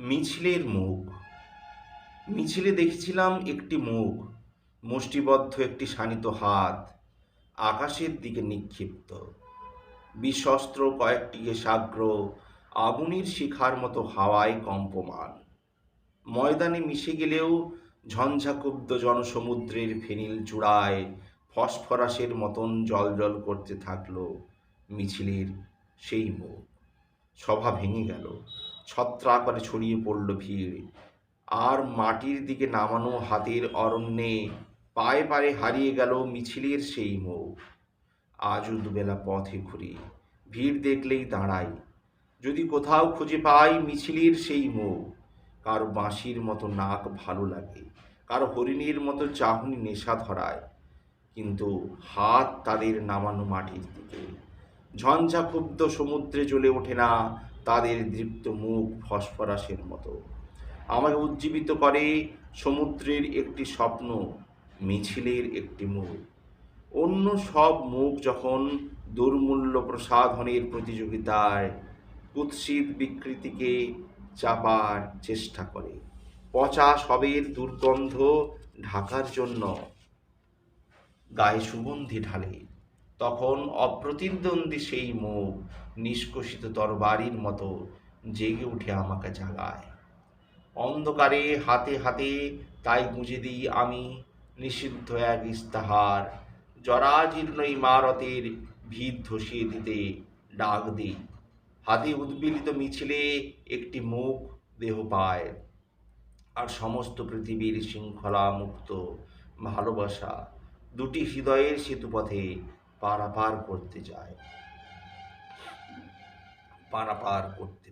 মিছিলের মুখ। মিছিলে দেখেছিলাম একটি মুখ, মুষ্টিবদ্ধ একটি শানিত হাত, আকাশের দিকে নিক্ষিপ্ত। বিশস্ত্র কয়েকটি সাগ্র আগুনের শিখার মতো হাওয়ায় কম্পমান। ময়দানে মিশে গেলেও ঝঞ্ঝাকুব্ধ জনসমুদ্রের ফেনিল চূড়ায় ফসফরাসের মতন জল করতে থাকল মিছিলের সেই মুখ। সভা ভেঙে গেল। ছত্রাকারে ছড়িয়ে পড়ল ভিড়। আর মাটির দিকে নামানো হাতের অরণ্যে পায়ে পায়ে হারিয়ে গেল মিছিলের সেই মুখ আজও দুবেলা পথে ঘুরি, ভিড় দেখলেই দাঁড়াই। যদি কোথাও খুঁজে পাই মিছিলের সেই মুখ কারও বাঁশির মতো নাক ভালো লাগে, কারও হরিণের মতো চাহনি নেশা ধরায়। কিন্তু হাত তাদের নামানো মাটির দিকে। ঝঞ্ঝাক্ষুব্ধ সমুদ্রে জ্বলে ওঠে না তাদের দৃপ্ত মুখ ফসফরাসের মতো। আমাকে উজ্জীবিত করে সমুদ্রের একটি স্বপ্ন, মিছিলের একটি মুখ। অন্য সব মুখ যখন দুর্মূল্য প্রসাধনের প্রতিযোগিতায় কুৎসিত বিকৃতিকে চাপার চেষ্টা করে, পচা সবের দুর্গন্ধ ঢাকার জন্য গায়ে সুগন্ধি ঢালে। তখন অপ্রতিদ্বন্দ্বী সেই মুখ নিষ্কষিত তরবারির মতো জেগে উঠে আমাকে জাগায়। অন্ধকারে হাতে হাতে তাই গুঁজে দিই আমি নিষিদ্ধ এক ইস্তাহার। জরাজীর্ণ ইমারতের ভিত ধসিয়ে দিতে ডাক দিই। হাতে উদ্বিলিত মিছিলে একটি মুখ দেহ পায়। আর সমস্ত পৃথিবীর শৃঙ্খলা মুক্ত ভালোবাসা দুটি হৃদয়ের সেতুপথে পারাপার করতে যায় পারাপার করতে